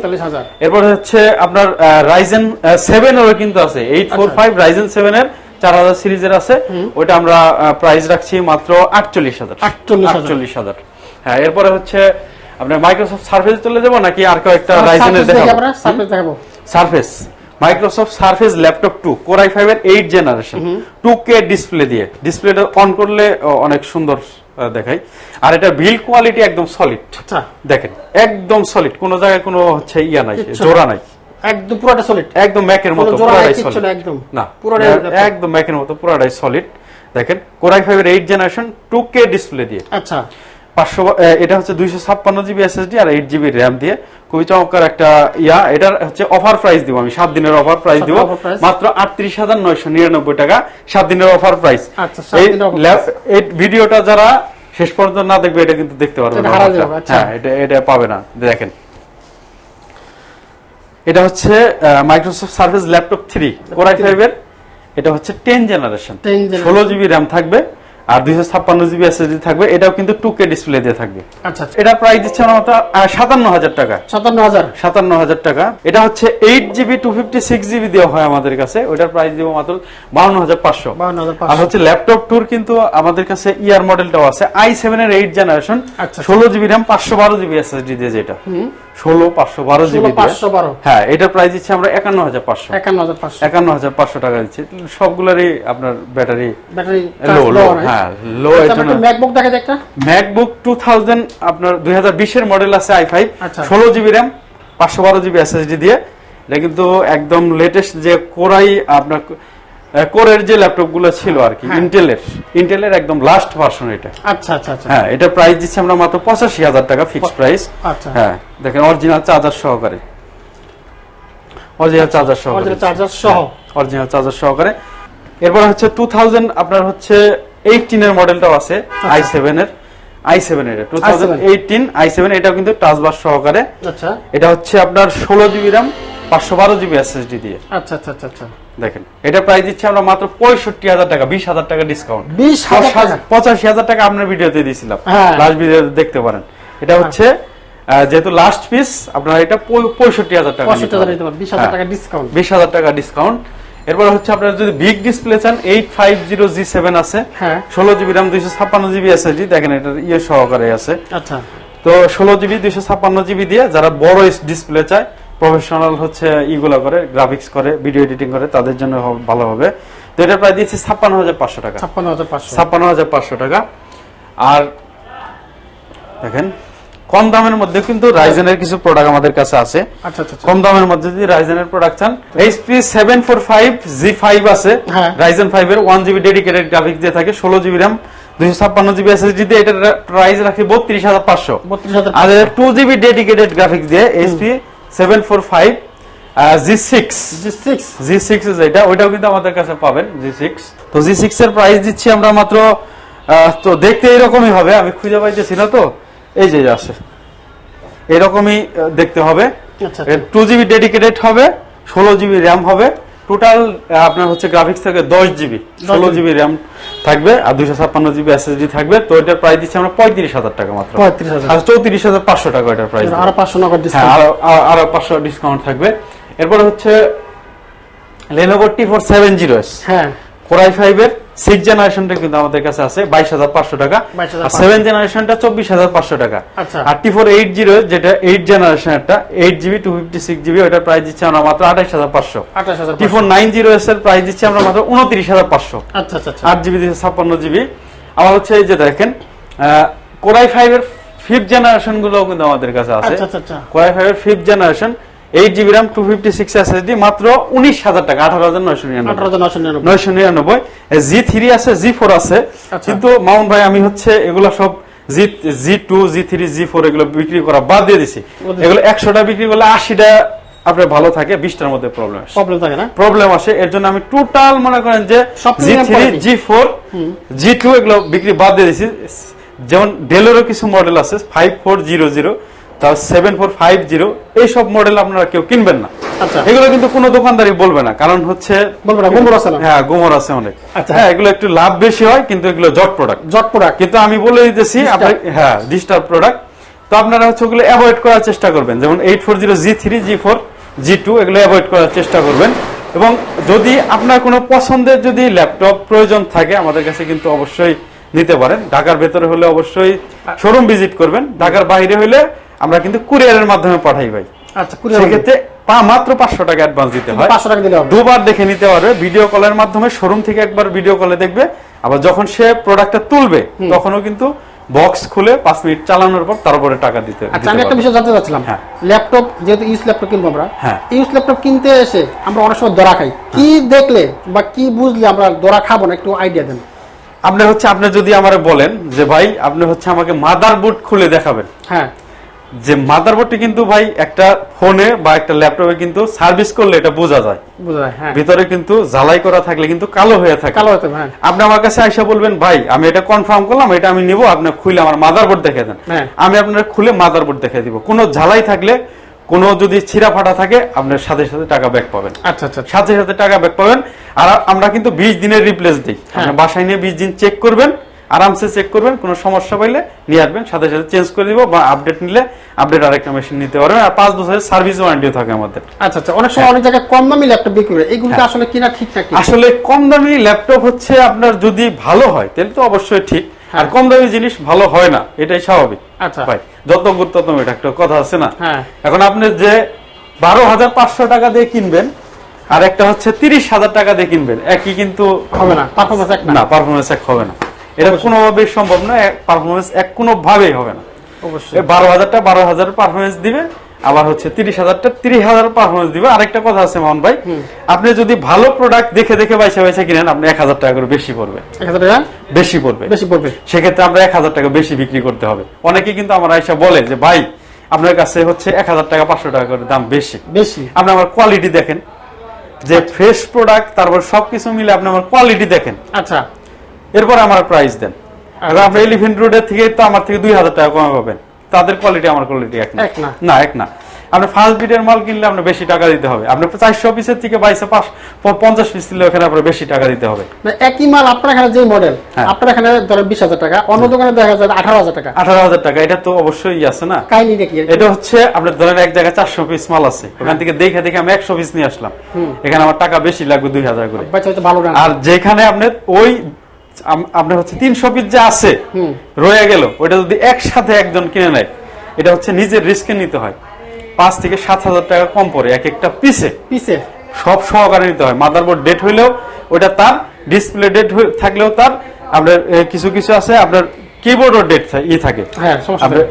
এরপর হচ্ছে আপনার রাইজেন সেভেন এরও কিন্তু আছে। এইট ফোর আচ্ছা। ফাইভ রাইজেন সেভেন এর চার হাজার সিরিজের আছে। ওইটা আমরা প্রাইস রাখছি মাত্র আটচল্লিশ হাজার। আটচল্লিশ হাজার। হ্যাঁ এরপরে হচ্ছে আপনার মাইক্রোসফট সার্ফেস চলে যাব নাকি আর কয়েকটা আর রাইজেনের দেখাবো? সার্ফেস দেখাবো। Surface Microsoft Surface laptop two core i five এর eight generation two K display দিয়ে। ডিসপ্লেটা অন করলে অনেক সুন্দর দেখায়। আর এটা বিল্ড কোয়ালিটি একদম সলিড আচ্ছা। দেখেন একদম সলিড কোনো জায়গায় কোনো হচ্ছে ইয়া নাই জোড়া নাই। একদম পুরোটা সলিড একদম ম্যাকের মতো পুরাটাই সলিড একদম। না পুরোটাই একদম ম্যাকের মতো পুরাটাই সলিড দেখেন কোরাই ফাইভের eight generation two K display দিয়ে। আচ্ছা। পাঁচশো এটা হচ্ছে দুইশো ছাপ্পান্ন জিবি এসএসডি আর এইট জিবি র্যাম দিয়ে। খুবই চমৎকার একটা ইয়া। এটার হচ্ছে অফার প্রাইস দিব আমি। সাত দিনের অফার প্রাইস দিব? মাত্র আটত্রিশ হাজার নয়শো নিরানব্বই টাকা। সাত দিনের অফার প্রাইস আচ্ছা, offer এই ভিডিওটা যারা শেষ পর্যন্ত না দেখবে এটা কিন্তু দেখতে পারবে না আচ্ছা। হ্যাঁ এটা এটা পাবে না। দেখেন। এটা হচ্ছে Microsoft service laptop three core i ফাইভের এটা হচ্ছে টেন জেনারেশন ষোলো জিবি র্যাম থাকবে। আর দুইশো ছাপ্পান্ন জিবি এসএসডি থাকবে এটাও কিন্তু টু কে ডিসপ্লে দিয়ে থাকবে। আচ্ছা আচ্ছা। এটা প্রাইস দিচ্ছে আমরা সাতান্ন হাজার টাকা। সাতান্ন হাজার সাতান্ন হাজার টাকা। এটা হচ্ছে eight GB two fifty six GB দেওয়া হয় আমাদের কাছে ওটার প্রাইস দিব মাত্র বাউন্ন হাজার পাঁচশো। আর হচ্ছে ল্যাপটপ টুর কিন্তু আমাদের কাছে ইয়ার মডেলটাও আছে আই সেভেন এর এইট জেনারেশন আচ্ছা। ষোলো জিবি র্যাম পাঁচশো বারো জিবি এসএসডি দিয়ে যেটা। ষোলো পাঁচশো বারো জিবি হ্যাঁ এটার প্রাইস দিচ্ছে আমরা একান্ন হাজার পাঁচশো। একান্ন হাজার পাঁচশো। টাকা দিচ্ছি। সবগুলোরই আপনার ব্যাটারি ব্যাটারি লো লো হ্যাঁ লো ম্যাকবুক দেখা একটা ম্যাকবুক টু থাউজেন্ড আপনার দুই হাজার বিশের মডেল আছে আই ফাইভ আচ্ছা। ষোলো জিবি র্যাম পাঁচশো বারো জিবি এসএসডি দিয়ে। এটা কিন্তু একদম লেটেস্ট যে কোরাই আপনার কোরের যে ল্যাপটপগুলো ছিল আর কি হ্যাঁ। ইন্টেলের ইন্টেলের একদম লাস্ট ভার্সন এটা। আচ্ছা আচ্ছা আচ্ছা। হ্যাঁ এটা প্রাইস দিচ্ছে আমরা মাত্র পঁচাশি হাজার টাকা ফিক্স প্রাইস আচ্ছা। হ্যাঁ দেখেন অরিজিনাল চার্জার সহকারে। অরিজিনাল চার্জার সহকারে। চার্জার সহ। অরিজিনাল চার্জার সহকারে। এরপর হচ্ছে টু থাউজেন্ড আপনার হচ্ছে এইটিন এর মডেলটাও আছে আই সেভেন এর। আই সেভেন এর two thousand eighteen I seven এটাও কিন্তু টাচবার সহকারে। আচ্ছা। এটা হচ্ছে আপনার ষোলো জিবি র্যাম পাঁচশো বারো জিবি এসএসডি দিয়ে। আচ্ছা আচ্ছা আচ্ছা আচ্ছা। দেখেন এটা প্রাইস দিচ্ছি আমরা মাত্র পঁয়ষট্টি হাজার টাকা বিশ হাজার টাকা ডিসকাউন্ট পঁচাশি হাজার টাকা আপনার ভিডিওতে দিয়েছিলাম। হ্যাঁ। লাস্ট ভিডিওতে দেখতে পারেন। এটা হচ্ছে যেহেতু লাস্ট পিস আপনারা এটা পঁয়ষট্টি হাজার টাকা পারবেন বিশ হাজার হ্যাঁ। টাকা ডিসকাউন্ট বিশ হাজার টাকা ডিসকাউন্ট এরপর হচ্ছে আপনার যদি বিগ ডিসপ্লে চান eight five zero G seven আছে। হ্যাঁ। ষোলো জিবি র্যাম দুইশো ছাপ্পান্ন জিবি এসএসডি দেখেন এটার ইয়ে সহকারে আছে। আচ্ছা। তো ষোলো জিবি দুইশো ছাপ্পান্ন জিবি দিয়ে যারা বড় ডিসপ্লে চায় প্রফেশনাল হচ্ছে ইগুলো করে গ্রাফিক্স করে ভিডিও এডিটিং করে তাদের জন্য ভালো হবে। তো এটা প্রায় দিচ্ছি ছাপ্পান্ন হাজার পাঁচশো টাকা। ছাপ্পান্ন হাজার পাঁচশো। ছাপ্পান্ন হাজার পাঁচশো টাকা। আর দেখেন কম দামের মধ্যে কিন্তু রাইজেনের কিছু প্রোডাক্ট আমাদের কাছে আছে। আচ্ছা আচ্ছা আচ্ছা। কম দামের মধ্যে যদি রাইজেনের প্রোডাক্ট চান HP seven four five G five আছে। হ্যাঁ। রাইজেন ফাইভ এর ওয়ান জিবি ডেডিকেটেড গ্রাফিক্স দিয়ে থাকে ষোলো জিবি র্যাম দুইশো ছাপ্পান্ন জিবি এসএসডি দিয়ে এটার প্রাইস রাখি বত্রিশ হাজার পাঁচশো। বত্রিশ হাজার আর টু জিবি ডেডিকেটেড গ্রাফিক্স দিয়ে HP seven four five G six G six G six যেটা ওইটাও কিন্তু আমাদের কাছে পাবেন জি সিক্স তো জি সিক্স এর প্রাইস দিচ্ছি আমরা মাত্র তো দেখতে এরকমই হবে আমি খুঁজে পাইতেছি না তো। এই যে আছে। এরকমই দেখতে হবে। টু জিবি ডেডিকেটেড হবে ষোলো জিবি র্যাম হবে। টোটাল আপনার হচ্ছে গ্রাফিক্স থাকবে দশ জিবি ষোলো জিবি র্যাম থাকবে আর দুইশো ছাপ্পান্ন জিবি এসএসডি থাকবে তো এটার প্রাইস দিচ্ছি আমরা পঁয়ত্রিশ হাজার টাকা মাত্র। পঁয়ত্রিশ হাজার। আর চৌত্রিশ হাজার পাঁচশো টাকা এটার প্রাইস আরও পাঁচশো টাকা হ্যাঁ ডিসকাউন্ট আরও পাঁচশো ডিসকাউন্ট থাকবে। এরপরে হচ্ছে Lenovo T four seven zero S হ্যাঁ। কোরাই ফাইভ এর সিক্স জেনারেশনটা কিন্তু আমাদের কাছে আছে বাইশ হাজার পাঁচশো টাকা। আর সেভেন জেনারেশনটা চব্বিশ হাজার পাঁচশো টাকা। আচ্ছা। আর টি ফোর এইট জিরো যেটা eight জেনারেশনটা eight GB two fifty six GB ওটার প্রাইস দিচ্ছে আমরা মাত্র আঠাইশ হাজার পাঁচশো। T four nine zero S এর প্রাইস দিচ্ছে আমরা মাত্র উনত্রিশ হাজার পাঁচশো। আচ্ছা আচ্ছা আট জিবি দুশো ছাপ্পান্ন জিবি আমার হচ্ছে এই যে দেখেন কোরাই ফাইভ এর ফিফথ জেনারেশনগুলো কিন্তু আমাদের কাছে আছে। কোরাই ফাইভ এর fifth generation eight GB RAM two fifty six SSD মাত্র উনিশ হাজার টাকা আঠারো হাজার নয়শো নিরানব্বই। নয়শো নিরানব্বই। জি থ্রি আছে জি ফোর আছে। আচ্ছা। কিন্তু মাউন্ট ভাই আমি হচ্ছে এগুলো সব G G two G three G four এগুলো বিক্রি করা বাদ দিয়ে দিছি। এগুলো একশোটা বিক্রি করলে আশিটা আপনার ভালো থাকে বিশটার মধ্যে প্রবলেম আসে। প্রবলেম থাকে না? প্রবলেম আসে এর জন্য আমি টোটাল মনে করেন যে G three G four G two এগুলো বিক্রি বাদ দিয়ে দিয়েছি যেমন ডেলেরও কিছু মডেল আছে ফাইভ ফোর জিরো জিরো তার সেভেন ফোর ফাইভ জিরো এইসব মডেল আপনারা কেউ কিনবেন না। আচ্ছা। এগুলো কিন্তু কোনো দোকানদারি বলবে না কারণ হচ্ছে হ্যাঁ গোমর আছে অনেক। আচ্ছা। হ্যাঁ এগুলো একটু লাভ বেশি হয় কিন্তু এগুলো জট প্রোডাক্ট জট প্রোডাক্ট কিন্তু আমি বলে দিতেছি আপনার হ্যাঁ ডিস্টার্ব প্রোডাক্ট তো আপনারা হচ্ছে ওগুলো অ্যাভয়েড করার চেষ্টা করবেন। যেমন eight four zero G three G four G two এগুলো অ্যাভয়েড করার চেষ্টা করবেন। এবং যদি আপনার কোনো পছন্দের যদি ল্যাপটপ প্রয়োজন থাকে আমাদের কাছে কিন্তু অবশ্যই নিতে পারেন। ঢাকার ভেতরে হলে অবশ্যই শোরুম ভিজিট করবেন। ঢাকার বাইরে হলে আমরা কিন্তু কুরিয়ারের মাধ্যমে পাঠাই ভাই। আচ্ছা কুরিয়ার সেক্ষেত্রে পা- মাত্র পাঁচশো টাকা অ্যাডভান্স দিতে হয়। পাঁচশো টাকা দিলে দুবার দেখে নিতে পারবে ভিডিও কলের মাধ্যমে শোরুম থেকে একবার ভিডিও কলে দেখবে। আবার যখন সে প্রোডাক্টটা তুলবে তখনও কিন্তু বক্স খুলে পাঁচ মিনিট চালানোর পর তারপরে টাকা দিতে আচ্ছা আমি একটা বিষয় জানতে চাচ্ছিলাম। হ্যাঁ। ল্যাপটপ যেহেতু ইউজ ল্যাপটপ কিনবো আমরা হ্যাঁ। ইউজ ল্যাপটপ কিনতে এসে আমরা অনেক সময় দরা খাই। কি দেখলে বা কি বুঝলে আমরা দরা খাব না একটু আইডিয়া দেন। আপনি হচ্ছে আপনি যদি আমারে বলেন যে ভাই আপনি হচ্ছে আমাকে মাদার বোর্ড খুলে দেখাবেন। হ্যাঁ। যে মাদার বোর্ডটি কিন্তু ভাই একটা ফোনে বা একটা ল্যাপটপে কিন্তু সার্ভিস করলে এটা বোঝা যায়। হ্যাঁ। ভিতরে কিন্তু ঝালাই করা থাকলে কিন্তু কালো হয়ে থাকে। কালো হতে হ্যাঁ। আপনি আমার কাছে আইসা বলবেন ভাই আমি এটা কনফার্ম করলাম এটা আমি নিব আপনি খুলে আমার মাদারবোর্ড দেখে দেন। হ্যাঁ। আমি আপনার খুলে মাদারবোর্ড দেখে দিব। কোনো ঝালাই থাকলে কোনো যদি ছিঁড়া ফাটা থাকে আপনার সাথে সাথে টাকা ব্যাক পাবেন। আচ্ছা আচ্ছা সাথে সাথে টাকা ব্যাক পাবেন। আর আমরা কিন্তু বিশ দিনের রিপ্লেস দিই। বাসায় নিয়ে বিশ দিন চেক করবেন। আরামসে চেক করবেন কোনো সমস্যা পাইলে নিয়ে আসবেন সাথে সাথে চেঞ্জ করে দিব বা আপডেট নিলে আপডেট আরেকটা মেশিন নিতে পারবেন। আর পাঁচ বছরের সার্ভিস ওয়ারেন্টিও থাকে আমাদের। আচ্ছা আচ্ছা অনেক সময় অনেক জায়গায় কম দামি ল্যাপটপ বিক্রি করে এগুলো হ্যাঁ। আসলে কিনা ঠিক নাকি? আসলে কম দামি ল্যাপটপ হচ্ছে আপনার যদি ভালো হয় তাহলে তো অবশ্যই ঠিক। আর কম দামি জিনিস ভালো হয় না এটাই স্বাভাবিক। আচ্ছা। ভাই যত গুরুত্ব তত এটা একটা কথা আছে না? হ্যাঁ। এখন আপনি যে বারো হাজার পাঁচশো টাকা দিয়ে কিনবেন আর একটা হচ্ছে তিরিশ হাজার টাকা দিয়ে কিনবেন একই কিন্তু হবে না পারফরমেন্স এক না। পারফরমেন্স এক হবে না। এটা কোনোভাবেই সম্ভব না পারফরমেন্স এক কোনোভাবেই হবে না। অবশ্যই। বারো হাজারটা বারো হাজার পারফরমেন্স দিবে আবার হচ্ছে তিরিশ হাজারটা তিরিশ হাজার পারফরমেন্স দিবে। আরেকটা কথা আছে মোহন ভাই আপনি যদি ভালো প্রোডাক্ট দেখে দেখে বাইসে বাইসে কিনেন আপনি এক হাজার টাকা করে বেশি পড়বে। বেশি পড়বে। বেশি পড়বে। সেক্ষেত্রে আমরা এক হাজার টাকা বেশি বিক্রি করতে হবে। অনেকে কিন্তু আমার আইসা বলে যে ভাই আপনার কাছে হচ্ছে এক হাজার টাকা পাঁচশো টাকা করে দাম বেশি। বেশি। আপনি আমার কোয়ালিটি দেখেন। যে ফ্রেশ প্রোডাক্ট তারপর সবকিছু মিলে আপনি আমার কোয়ালিটি দেখেন। আচ্ছা। এরপর আমার প্রাইস দেন। আর আপনি এলিফেন্ট রোডের থেকে তো আমার থেকে দুই হাজার টাকা কমে পাবেন। তাদের কোয়ালিটি আমার কোয়ালিটি এক না। না। এক না। আপনি ফার্স্ট বিটের মাল কিনলে আপনার বেশি টাকা দিতে হবে। আপনি চারশো পিসের থেকে বাইশে পাঁচ পঞ্চাশ পিস দিলে ওখানে আপনার বেশি টাকা দিতে হবে। একই মাল আপনার এখানে যে মডেল হ্যাঁ। আপনার এখানে ধরেন বিশ হাজার টাকা অন্য দোকানে দেখা যায় আঠারো হাজার টাকা। আঠারো হাজার টাকা এটা তো অবশ্যই আছে না? কাহিনী নাকি এটা হচ্ছে আপনার ধরেন এক জায়গায় চারশো পিস মাল আছে। ওখান থেকে দেখে দেখে আমি একশো পিস নিয়ে আসলাম। এখানে আমার টাকা বেশি লাগবে দুই হাজার করে। ভালো আর যেখানে আপনার ওই আপনার হচ্ছে তিনশো পিস যে আছে রয়ে গেল। ওইটা যদি একসাথে একজন কিনে নেয় এটা হচ্ছে নিজের রিস্কে নিতে হয়। পাঁচ থেকে সাত হাজার টাকা কম পড়ে এক একটা পিসে পিসে সব সহকারে নিতে হয়। মাদারবোর্ড ডেট হইলেও ওইটা তার ডিসপ্লে ডেট থাকলেও তার আপনার কিছু কিছু আছে আপনার কিবোর্ডও ডেট ই থাকে। হ্যাঁ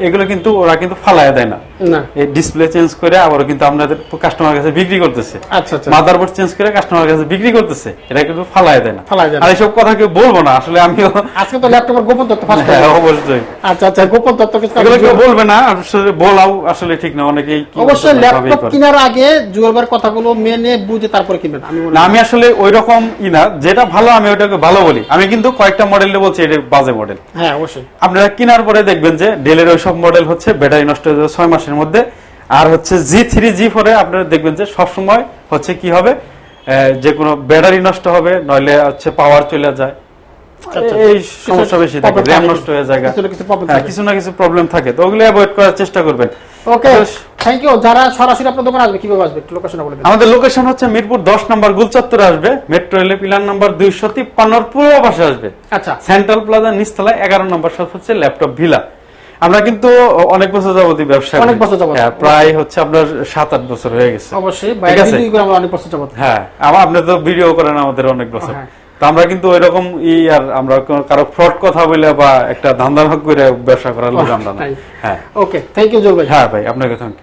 এগুলো কিন্তু ওরা কিন্তু ফালায় দেয় না। এই ডিসপ্লে চেঞ্জ করে আবার কিন্তু আপনাদের কাস্টমার কাছে বিক্রি করতেছে। আচ্ছা আচ্ছা। মাদারবোর্ড চেঞ্জ করে কাস্টমার কাছে বিক্রি করতেছে। এটা কিন্তু ফালায় দেয় না। আর এইসব কথা কেউ বলব না। আসলে আমিও আজকে তো ল্যাপটপের গোপন তথ্য ফাঁস হ্যাঁ, অবশ্যই। আচ্ছা আচ্ছা গোপন তথ্য এগুলো কেউ বলবে না। আসলে বলাও আসলে ঠিক না। অনেকেই অবশ্যই ল্যাপটপ কেনার আগে জুয়েলবার কথাগুলো মেনে বুঝে তারপরে কিনবেন। আমি না আমি আসলে ওই রকম ই না। যেটা ভালো আমি ওটাকে ভালো বলি। আমি কিন্তু কয়েকটা মডেল বলছি এটা বাজে মডেল হ্যাঁ অবশ্যই। আপনারা কেনার পরে দেখবেন যে ডেলের ওই সব মডেল হচ্ছে ব্যাটারি নষ্ট হয়ে যাবে ছয় মাসের মধ্যে। আর হচ্ছে জি থ্রি জি ফোরে আপনারা দেখবেন যে সবসময় হচ্ছে কি হবে? যে কোনো ব্যাটারি নষ্ট হবে নইলে হচ্ছে পাওয়ার চলে যায়। আচ্ছা। এই সমস্যা বেশি থাকে র্যাম নষ্ট হয়ে যায় কিছু হ্যাঁ, না কিছু প্রবলেম থাকে। তো ওগুলো অ্যাভয়েড করার চেষ্টা করবেন। ওকে থ্যাংক ইউ যারা সরাসরি আপনার দোকানে আসবে কীভাবে আসবে? একটু লোকেশন বলে দিন। আমাদের লোকেশন হচ্ছে মিরপুর দশ নম্বর গুলচত্বরে আসবে। মেট্রো রেলে পিলার নম্বর দুইশো তিপ্পান্নর পূর্ব পাশে আসবে। আচ্ছা। সেন্ট্রাল প্লাজা নিচতলায় এগারো নম্বর শপ হচ্ছে ল্যাপটপ ভিলা আমরা কিন্তু অনেক বছর যাবতীয় ব্যবসা অনেক বছর যাবত। হ্যাঁ, প্রায় হচ্ছে আপনার সাত আট বছর হয়ে গেছে। অবশ্যই। বাইরে আমরা অনেক বছর যাবত। হ্যাঁ আমার আপনি তো ভিডিও করেন আমাদের অনেক বছর। হ্যাঁ। তো আমরা কিন্তু ওই রকম ই আর আমরা কারও ফ্রড কথা বলে বা একটা ধান্দা ভাগ করে ব্যবসা করার লোক আমরা না। হ্যাঁ। ওকে থ্যাংক ইউ জোর ভাই হ্যাঁ ভাই আপনাকে থ্যাংক